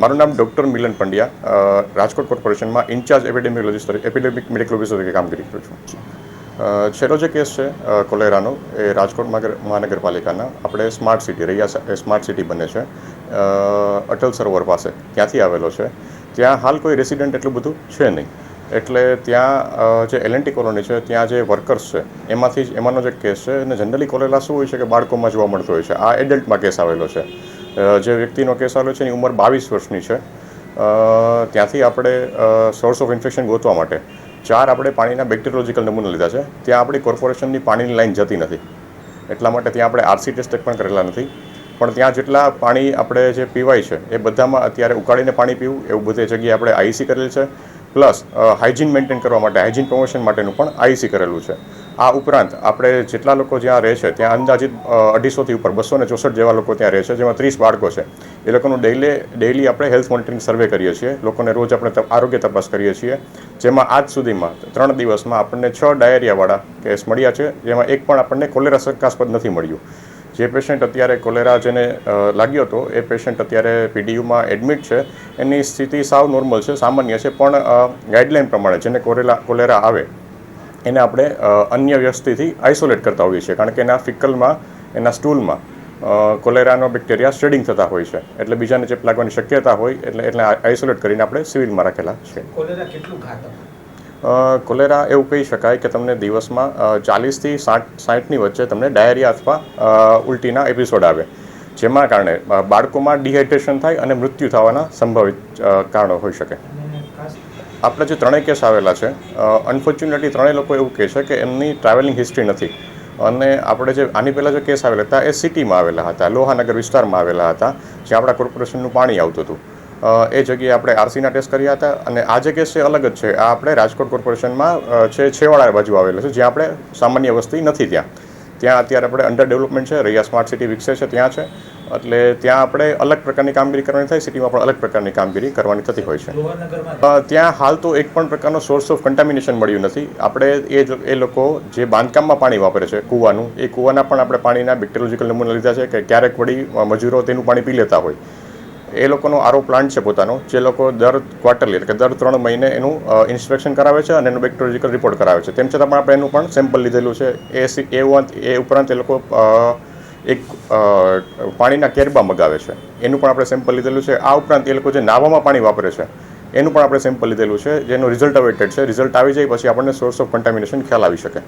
મારું નામ ડૉક્ટર મિલન પંડ્યા. રાજકોટ કોર્પોરેશનમાં ઇન્ચાર્જ એપિડેમિયોલોજીસ્ટ તરીકે, એપિડેમિક મેડિકલ ઓફિસર તરીકે કામગીરી કરું છું. છેલ્લો જે કેસ છે કોલેરાનો, એ રાજકોટ મહાનગરપાલિકાના. આપણે સ્માર્ટ સિટી રહ્યા સ્માર્ટ સિટી બને છે. અટલ સરોવર પાસે, ત્યાંથી આવેલો છે. ત્યાં હાલ કોઈ રેસિડેન્ટ એટલું બધું છે નહીં. એટલે ત્યાં જે એલએનટી કોલોની છે, ત્યાં જે વર્કર્સ છે, એમાંથી જ, એમાંનો જે કેસ છે અને જનરલી કોલેરા શું હોય છે કે બાળકોમાં જોવા મળતો હોય છે. આ એડલ્ટમાં કેસ આવેલો છે. જે વ્યક્તિનો કેસ આવેલો છે એની ઉંમર બાવીસ વર્ષની છે. ત્યાંથી આપણે સોર્સ ઓફ ઇન્ફેક્શન ગોતવા માટે ચાર આપણે પાણીના બેક્ટેરિયોલોજીકલ નમૂના લીધા છે. ત્યાં આપણી કોર્પોરેશનની પાણીની લાઇન જતી નથી. એટલા માટે ત્યાં આપણે આરસી ટેસ્ટ પણ કરેલા નથી. પણ ત્યાં જેટલા પાણી આપણે જે પીવાય છે, એ બધામાં અત્યારે ઉકાળીને પાણી પીવું, એવું બધી જગ્યાએ આપણે આઈસી કરેલ છે. પ્લસ હાઇજીન મેન્ટેન કરવા માટે હાઇજીન પ્રમોશન માટેનું પણ આઈસી કરેલું છે. આ ઉપરાંત આપણે જેટલા લોકો જ્યાં રહે છે, ત્યાં અંદાજિત અઢીસોથી ઉપર બસો ને ચોસઠ જેવા લોકો ત્યાં રહે છે, જેમાં ત્રીસ બાળકો છે. એ લોકોનું ડેઈલી ડેઈલી આપણે હેલ્થ મોનિટરિંગ સર્વે કરીએ છીએ. લોકોને રોજ આપણે આરોગ્ય તપાસ કરીએ છીએ. જેમાં આજ સુધીમાં ત્રણ દિવસમાં આપણને છ ડાયરિયાવાળા કેસ મળ્યા છે, જેમાં એક પણ આપણને કોલેરા શંકાસ્પદ નથી મળ્યું. જે પેશન્ટ અત્યારે કોલેરા જેને લાગ્યો હતો, એ પેશન્ટ અત્યારે પીડીયુમાં એડમિટ છે. એની સ્થિતિ સાવ નોર્મલ છે, સામાન્ય છે, પણ ગાઈડલાઇન પ્રમાણે જેને કોરેલા, કોલેરા આવે એને આપણે અન્ય વ્યક્તિથી આઇસોલેટ કરતા હોઈએ છીએ. કારણ કે એના ફિકલમાં એના સ્ટૂલમાં કોલેરાનો બેક્ટેરિયા સ્પ્રેડિંગ થતા હોય છે. એટલે બીજાને ચેપ લાગવાની શક્યતા હોય એટલે એટલે આઇસોલેટ કરીને આપણે સિવિલમાં રાખેલા છે. કોલેરા એવું કહી શકાય કે તમને દિવસમાં ચાલીસથી સાઠ સાઠની વચ્ચે તમને ડાયરિયા અથવા ઉલટીના એપિસોડ આવે. જેમાં કારણે બાળકોમાં ડિહાઇડ્રેશન થાય અને મૃત્યુ થવાના સંભવિત કારણો હોઈ શકે. આપણે જે ત્રણેય કેસ આવેલા છે અનફોર્ચ્યુનેટલી ત્રણેય લોકો એવું કહે છે કે એમની ટ્રાવેલિંગ હિસ્ટ્રી નથી. અને આપણે જે આની પહેલાં જે કેસ આવેલા હતા એ સિટીમાં આવેલા હતા, લોહાનગર વિસ્તારમાં આવેલા હતા, જ્યાં આપણા કોર્પોરેશનનું પાણી આવતું હતું. એ જગ્યાએ આપણે આરસીના ટેસ્ટ કર્યા હતા અને આ જે કેસ છે અલગ જ છે. આ આપણે રાજકોટ કોર્પોરેશનમાં છે છેવાડા બાજુ આવેલો છે, જ્યાં આપણે સામાન્ય વસ્તી નથી ત્યાં. ત્યાં અત્યારે આપણે અંડર ડેવલપમેન્ટ છે રૈયા સ્માર્ટ સિટી વિકસે છે ત્યાં છે. એટલે ત્યાં આપણે અલગ પ્રકારની કામગીરી કરવાની થાય સિટીમાં પણ અલગ પ્રકારની કામગીરી કરવાની થતી હોય છે. ત્યાં હાલ તો એક પણ પ્રકારનો સોર્સ ઓફ કન્ટામિનેશન મળ્યું નથી. આપણે એ એ લોકો જે બાંધકામમાં પાણી વાપરે છે કૂવાનું એ કૂવાના પણ આપણે પાણીના બેક્ટેરિયોલોજીકલ નમૂના લીધા છે કે ક્યારેક વળી મજૂરો તેનું પાણી પી લેતા હોય. એ લોકોનો આરો પ્લાન્ટ છે પોતાનો, જે લોકો દર ક્વાર્ટરલી, એટલે કે દર ત્રણ મહિને એનું ઇન્સ્પેક્શન કરાવે છે અને એનું બેક્ટેરિયોલોજીકલ રિપોર્ટ કરાવે છે. તેમ છતાં પણ આપણે એનું પણ સેમ્પલ લીધેલું છે. એ એ ઉપરાંત એ લોકો એક પાણીના કેરબા મગાવે છે. એનું પણ આપણે સેમ્પલ લીધેલું છે. આ ઉપરાંત એ લોકો જે નાવામાં પાણી વાપરે છે, એનું પણ આપણે સેમ્પલ લીધેલું છે. જેનું રિઝલ્ટ અવેટેડ છે. રિઝલ્ટ આવી જાય પછી આપણને સોર્સ ઓફ કન્ટામિનેશન ખ્યાલ આવી શકે.